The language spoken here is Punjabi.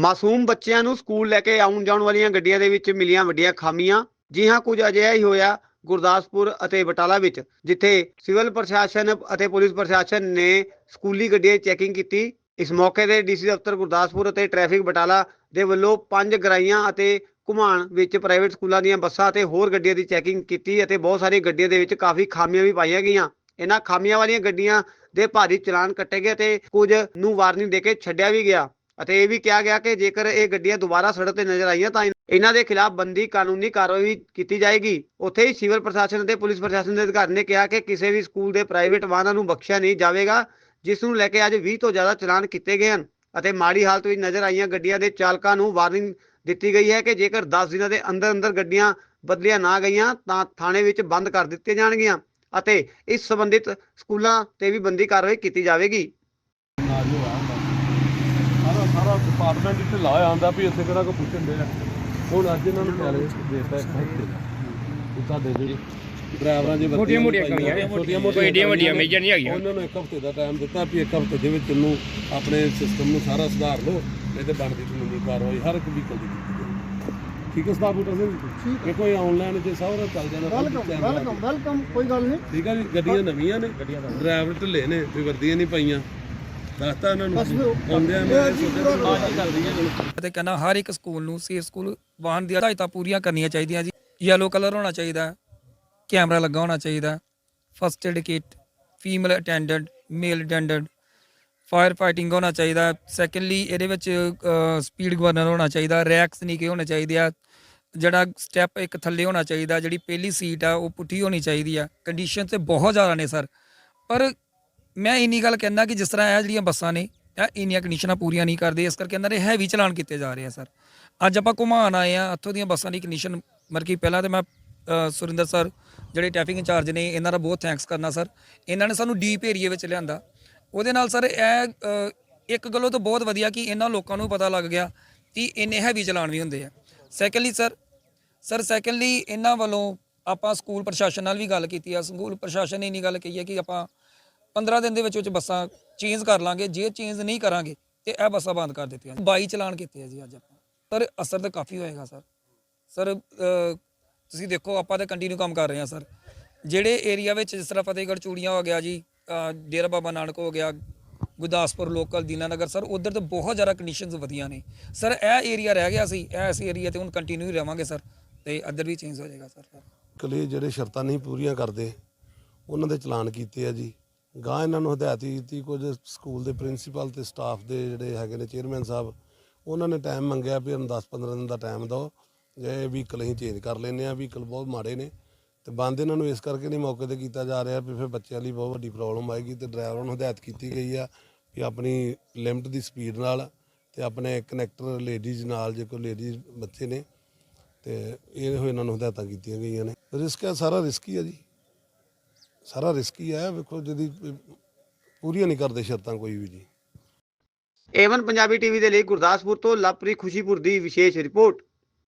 ਮਾਸੂਮ ਬੱਚਿਆਂ ਨੂੰ ਸਕੂਲ ਲੈ ਕੇ ਆਉਣ ਜਾਣ ਵਾਲੀਆਂ ਗੱਡੀਆਂ ਦੇ ਵਿੱਚ ਮਿਲੀਆਂ ਵੱਡੀਆਂ ਖਾਮੀਆਂ। ਜੀ ਹਾਂ, ਕੁਝ ਅਜਿਹਾ ਹੀ ਹੋਇਆ ਗੁਰਦਾਸਪੁਰ ਅਤੇ ਬਟਾਲਾ ਵਿੱਚ, ਜਿੱਥੇ ਸਿਵਲ ਪ੍ਰਸ਼ਾਸਨ ਅਤੇ ਪੁਲਿਸ ਪ੍ਰਸ਼ਾਸਨ ਨੇ ਸਕੂਲੀ ਗੱਡੀਆਂ ਚੈਕਿੰਗ ਕੀਤੀ। ਇਸ ਮੌਕੇ ਤੇ ਡੀਸੀ ਦਫ਼ਤਰ ਗੁਰਦਾਸਪੁਰ ਅਤੇ ਟ੍ਰੈਫਿਕ ਬਟਾਲਾ ਦੇ ਵੱਲੋਂ ਪੰਜ ਗਰਾਈਆਂ ਅਤੇ ਘੁਮਾਣ ਵਿੱਚ ਪ੍ਰਾਈਵੇਟ ਸਕੂਲਾਂ ਦੀਆਂ ਬੱਸਾਂ ਅਤੇ ਹੋਰ ਗੱਡੀਆਂ ਦੀ ਚੈਕਿੰਗ ਕੀਤੀ ਅਤੇ ਬਹੁਤ ਸਾਰੀਆਂ ਗੱਡੀਆਂ ਦੇ ਵਿੱਚ ਕਾਫੀ ਖਾਮੀਆਂ ਵੀ ਪਾਈਆਂ ਗਈਆਂ। ਇਹਨਾਂ ਖਾਮੀਆਂ ਵਾਲੀਆਂ ਗੱਡੀਆਂ ਦੇ ਭਾਰੀ ਚਲਾਨ ਕੱਟੇ ਗਏ ਤੇ ਕੁਝ ਨੂੰ ਵਾਰਨਿੰਗ ਦੇ ਕੇ ਛੱਡਿਆ ਵੀ ਗਿਆ। ਅਤੇ ਇਹ ਵੀ ਕਿਹਾ ਗਿਆ ਕਿ ਜੇਕਰ ਇਹ ਗੱਡੀਆਂ ਦੁਬਾਰਾ ਸੜਕ ਤੇ ਨਜ਼ਰ ਆਈਆਂ ਤਾਂ ਇਹਨਾਂ ਦੇ ਖਿਲਾਫ ਬੰਦੀ ਕਾਨੂੰਨੀ ਕਾਰਵਾਈ ਕੀਤੀ ਜਾਏਗੀ। ਉੱਥੇ ਹੀ ਸਿਵਲ ਪ੍ਰਸ਼ਾਸਨ ਅਤੇ ਪੁਲਿਸ ਪ੍ਰਸ਼ਾਸਨ ਦੇ ਅਧਿਕਾਰੀ ਨੇ ਕਿਹਾ ਕਿ ਕਿਸੇ ਵੀ ਸਕੂਲ ਦੇ ਪ੍ਰਾਈਵੇਟ ਵਾਹਨਾਂ ਨੂੰ ਬਖਸ਼ਿਆ ਨਹੀਂ ਜਾਵੇਗਾ, ਜਿਸ ਨੂੰ ਲੈ ਕੇ ਅੱਜ 20 ਤੋਂ ਜ਼ਿਆਦਾ ਚਲਾਨ ਕੀਤੇ ਗਏ ਹਨ ਅਤੇ ਮਾੜੀ ਹਾਲਤ ਵਿੱਚ ਨਜ਼ਰ ਆਈਆਂ ਗੱਡੀਆਂ ਦੇ ਚਾਲਕਾਂ ਨੂੰ ਵਾਰਨਿੰਗ ਦਿੱਤੀ ਗਈ ਹੈ ਕਿ ਜੇਕਰ 10 ਦਿਨਾਂ ਦੇ ਅੰਦਰ ਅੰਦਰ ਗੱਡੀਆਂ ਬਦਲੀਆਂ ਨਾ ਗਈਆਂ ਤਾਂ ਥਾਣੇ ਵਿੱਚ ਬੰਦ ਕਰ ਦਿੱਤੀਆਂ ਜਾਣਗੀਆਂ ਅਤੇ ਇਸ ਸੰਬੰਧਿਤ ਸਕੂਲਾਂ ਤੇ ਵੀ ਬੰਦੀ ਕਾਰਵਾਈ ਕੀਤੀ ਜਾਵੇਗੀ ਨਾ ਜੋ ਆ ਸਾਰਾ ਸਾਰਾ ਡਿਪਾਰਟਮੈਂਟ ਇੱਥੇ ਲਾਇਆ ਆਂਦਾ ਵੀ ਇੱਥੇ ਕਿਹੜਾ ਕੋ ਪੁੱਛਣ ਦੇ ਆ ਹੁਣ ਅੱਜ ਇਹਨਾਂ ਨੂੰ ਚੈਲੰਜ ਦੇਤਾ ਇੱਕ ਹਫ਼ਤੇ ਦਾ। ਵੀ ਤੁਹਾਡੇ ਜਿਹੜੇ ਡਰਾਈਵਰਾਂ ਦੇ ਛੋਟੀਆਂ ਮੋਟੀਆਂ ਕਮੀਆਂ ਛੋਟੀਆਂ ਕੋਈ ਏਡੀਆਂ ਵੱਡੀਆਂ ਮੇਜਰ ਨਹੀਂ ਹੈਗੀਆਂ। ਉਹਨਾਂ ਨੂੰ ਇੱਕ ਹਫ਼ਤੇ ਦਾ ਟਾਈਮ ਦਿੱਤਾ ਵੀ ਇੱਕ ਹਫ਼ਤੇ ਦੇ ਵਿੱਚ ਇਹਨੂੰ ਆਪਣੇ ਸਿਸਟਮ ਨੂੰ ਸਾਰਾ ਸੁਧਾਰ ਲਓ ਨਹੀਂ ਤੇ ਬਣਦੀ ਕਾਨੂੰਨੀ ਕਾਰਵਾਈ ਹਰ ਇੱਕ ਵਹੀਕਲ ਦੀ ਕੀਤੀ ਜਾਵੇ ਠੀਕ ਹੈ ਸਟਾਫ ਬੁਟਾ ਸਿੰਘ ਕਿ ਕੋਈ ਆਨਲਾਈਨ ਤੇ ਸਭ ਚੱਲ ਜਾਣਾ ਵੈਲਕਮ ਵੈਲਕਮ ਵੈਲਕਮ ਕੋਈ ਗੱਲ ਨਹੀਂ। ਠੀਕ ਹੈ ਜੀ ਗੱਡੀਆਂ ਨਵੀਆਂ ਨੇ ਡਰਾਈਵਰ ਢਿੱਲੇ ਨੇ ਵੀ ਵਰਦੀਆਂ ਨਹੀਂ ਪਾਈਆਂ। ਦੱਸਤਾ ਇਹਨਾਂ ਨੂੰ ਆਉਂਦਿਆਂ ਨੇ ਸੋਚਿਆ ਅੱਜ ਅਤੇ ਕਹਿੰਦਾ ਹਰ ਇੱਕ ਸਕੂਲ ਨੂੰ ਸੇਫ ਸਕੂਲ ਵਾਹਨ ਦੀਆਂ ਹਦਾਇਤਾਂ ਪੂਰੀਆਂ ਕਰਨੀਆਂ ਚਾਹੀਦੀਆਂ ਜੀ। ਯੈਲੋ ਕਲਰ ਹੋਣਾ ਚਾਹੀਦਾ ਕੈਮਰਾ ਲੱਗਾ ਹੋਣਾ ਚਾਹੀਦਾ first aid kit female attendant male attendant fire fighting ਹੋਣਾ ਚਾਹੀਦਾ ਸੈਕੰਡਲੀ ਇਹਦੇ ਵਿੱਚ ਸਪੀਡ ਗਵਰਨਰ ਹੋਣਾ ਚਾਹੀਦਾ ਰੈਕਸ ਨਹੀਂ ਕਿ ਹੋਣੇ ਚਾਹੀਦੇ ਆ ਜਿਹੜਾ ਸਟੈਪ ਇੱਕ ਥੱਲੇ ਹੋਣਾ ਚਾਹੀਦਾ ਜਿਹੜੀ ਪਹਿਲੀ ਸੀਟ ਆ ਉਹ ਪੁੱਠੀ ਹੋਣੀ ਚਾਹੀਦੀ ਆ। ਕੰਡੀਸ਼ਨ ਤੇ ਬਹੁਤ ਜ਼ਿਆਦਾ ਨੇ ਸਰ ਪਰ ਮੈਂ ਇੰਨੀ ਗੱਲ ਕਹਿੰਦਾ ਕਿ ਜਿਸ ਤਰ੍ਹਾਂ ਇਹ ਜਿਹੜੀਆਂ ਬੱਸਾਂ ਨੇ, ਇਹ ਇੰਨੀਆਂ ਕੰਡੀਸ਼ਨਾਂ ਪੂਰੀਆਂ ਨਹੀਂ ਕਰਦੇ, ਇਸ ਕਰਕੇ ਇਹਨਾਂ ਦੇ ਹੈਵੀ ਚਲਾਨ ਕੀਤੇ ਜਾ ਰਹੇ ਆ ਸਰ। ਅੱਜ ਆਪਾਂ ਘੁਮਾਣ ਆਏ ਆ, ਇੱਥੋਂ ਦੀਆਂ ਬੱਸਾਂ ਦੀ ਕੰਡੀਸ਼ਨ ਮਰਕੀ ਪਹਿਲਾਂ ਤੇ ਮੈਂ ਸੁਰਿੰਦਰ ਸਰ ਜਿਹੜੇ ਟ੍ਰੈਫਿਕ ਇੰਚਾਰਜ ਨੇ, ਇਹਨਾਂ ਦਾ ਬਹੁਤ ਥੈਂਕਸ ਕਰਨਾ ਸਰ। ਇਹਨਾਂ ਨੇ ਸਾਨੂੰ ਡੀਪ ਏਰੀਏ ਵਿੱਚ ਲਿਆਂਦਾ। ਉਹਦੇ ਨਾਲ ਸਰ ਇਹ ਇੱਕ ਗੱਲੋਂ ਤਾਂ ਬਹੁਤ ਵਧੀਆ ਕਿ ਇਹਨਾਂ ਲੋਕਾਂ ਨੂੰ ਪਤਾ ਲੱਗ ਗਿਆ ਕਿ ਇੰਨੇ ਹੈਵੀ ਚਲਾਨ ਵੀ ਹੁੰਦੇ ਆ। ਸੈਕੰਡਲੀ ਸਰ ਸਰ ਸੈਕੰਡਲੀ ਇਹਨਾਂ ਵੱਲੋਂ ਆਪਾਂ ਸਕੂਲ ਪ੍ਰਸ਼ਾਸਨ ਨਾਲ ਵੀ ਗੱਲ ਕੀਤੀ ਆ। ਸਕੂਲ ਪ੍ਰਸ਼ਾਸਨ ਨੇ ਇੰਨੀ ਗੱਲ ਕਹੀ ਹੈ ਕਿ ਆਪਾਂ 15 ਦਿਨ ਦੇ ਵਿੱਚ ਵਿੱਚ ਬੱਸਾਂ ਚੇਂਜ ਕਰ ਲਾਂਗੇ, ਜੇ ਚੇਂਜ ਨਹੀਂ ਕਰਾਂਗੇ ਤੇ ਇਹ ਬੱਸਾਂ ਬੰਦ ਕਰ ਦਿੱਤੀਆਂ 22 ਚਲਾਨ ਕੀਤੇ ਆ ਜੀ ਅੱਜ ਆਪਾਂ। ਸਰ, ਅਸਰ ਤਾਂ ਕਾਫੀ ਹੋਏਗਾ, ਸਰ। ਸਰ ਤੁਸੀਂ ਦੇਖੋ, ਆਪਾਂ ਤਾਂ ਕੰਟੀਨਿਊ ਕੰਮ ਕਰ ਰਹੇ ਹਾਂ, ਸਰ। ਜਿਹੜੇ ਏਰੀਆ ਵਿੱਚ ਜਿਸ ਤਰ੍ਹਾਂ ਫਤਿਹਗੜ੍ਹ ਚੂੜੀਆਂ ਹੋ ਗਿਆ ਜੀ ਡੇਰਾ ਬਾਬਾ ਨਾਨਕ ਹੋ ਗਿਆ, ਗੁਰਦਾਸਪੁਰ ਲੋਕਲ ਦੀਨਾਨਗਰ ਸਰ, ਉਧਰ ਤਾਂ ਬਹੁਤ ਜ਼ਿਆਦਾ ਕੰਡੀਸ਼ਨਸ ਵਧੀਆ ਨੇ। ਸਰ, ਇਹ ਏਰੀਆ ਰਹਿ ਗਿਆ ਸੀ, ਇਹ ਇਸ ਏਰੀਆ ਤੇ ਹੁਣ ਕੰਟੀਨਿਊ ਹੀ ਰਵਾਂਗੇ, ਸਰ। ਤੇ ਅਦਰ ਵੀ ਚੇਂਜ ਹੋ ਜਾਏਗਾ, ਸਰ। ਕਲੇ ਜਿਹੜੇ ਸ਼ਰਤਾਂ ਨਹੀਂ ਪੂਰੀਆਂ ਕਰਦੇ, ਉਹਨਾਂ ਦੇ ਚਲਾਨ ਕੀਤੇ ਆ ਜੀ। ਗਾਂ ਇਹਨਾਂ ਨੂੰ ਹਦਾਇਤ ਦਿੱਤੀ ਕੁਝ ਸਕੂਲ ਦੇ ਪ੍ਰਿੰਸੀਪਲ ਤੇ ਸਟਾਫ ਦੇ ਜਿਹੜੇ ਹੈਗੇ ਨੇ ਚੇਅਰਮੈਨ ਸਾਹਿਬ, ਉਹਨਾਂ ਨੇ ਟਾਈਮ ਮੰਗਿਆ ਵੀ ਇਹਨਾਂ 10-15 ਦਿਨ ਦਾ ਟਾਈਮ ਦਿਓ, ਜੇ ਵਹੀਕਲ ਅਸੀਂ ਚੇਂਜ ਕਰ ਲੈਨੇ ਆ ਵਹੀਕਲ ਬਹੁਤ ਮਾੜੇ ਨੇ ਤੇ ਬੰਦ ਇਹਨਾਂ ਨੂੰ ਇਸ ਕਰਕੇ ਨਹੀਂ ਮੌਕੇ ਤੇ ਕੀਤਾ ਜਾ ਰਿਹਾ ਵੀ ਫਿਰ ਬੱਚਿਆਂ ਲਈ ਬਹੁਤ ਵੱਡੀ ਪ੍ਰੋਬਲਮ ਆਏਗੀ ਤੇ ਡਰਾਈਵਰਾਂ ਨੂੰ ਹਦਾਇਤ ਕੀਤੀ ਗਈ ਆ ਵੀ ਆਪਣੀ ਲਿਮਟ ਦੀ ਸਪੀਡ ਨਾਲ ਤੇ ਆਪਣੇ ਕਨੈਕਟਰ ਲੇਡੀਜ਼ ਨਾਲ ਜੇ ਕੋਈ ਲੇਡੀਜ਼ ਬੱਚੇ ਨੇ ਤੇ ਇਹ ਇਹਨਾਂ ਨੂੰ ਹਦਾਇਤਾਂ ਕੀਤੀਆਂ ਗਈਆਂ ਨੇ। ਰਿਸਕ ਹੈ ਸਾਰਾ ਰਿਸਕ ਹੀ ਆ ਜੀ। ਸਾਰਾ ਰਿਸਕੀ ਹੈ ਵੇਖੋ ਜਿਹਦੀ ਪੂਰੀਆਂ ਨਹੀਂ ਕਰਦੇ ਸ਼ਰਤਾਂ ਕੋਈ ਵੀ ਜੀ। ਏਵਨ ਪੰਜਾਬੀ ਟੀਵੀ ਦੇ ਲਈ ਗੁਰਦਾਸਪੁਰ ਤੋਂ ਲਵਪ੍ਰੀਤ ਖੁਸ਼ੀਪੁਰ ਦੀ ਵਿਸ਼ੇਸ਼ ਰਿਪੋਰਟ।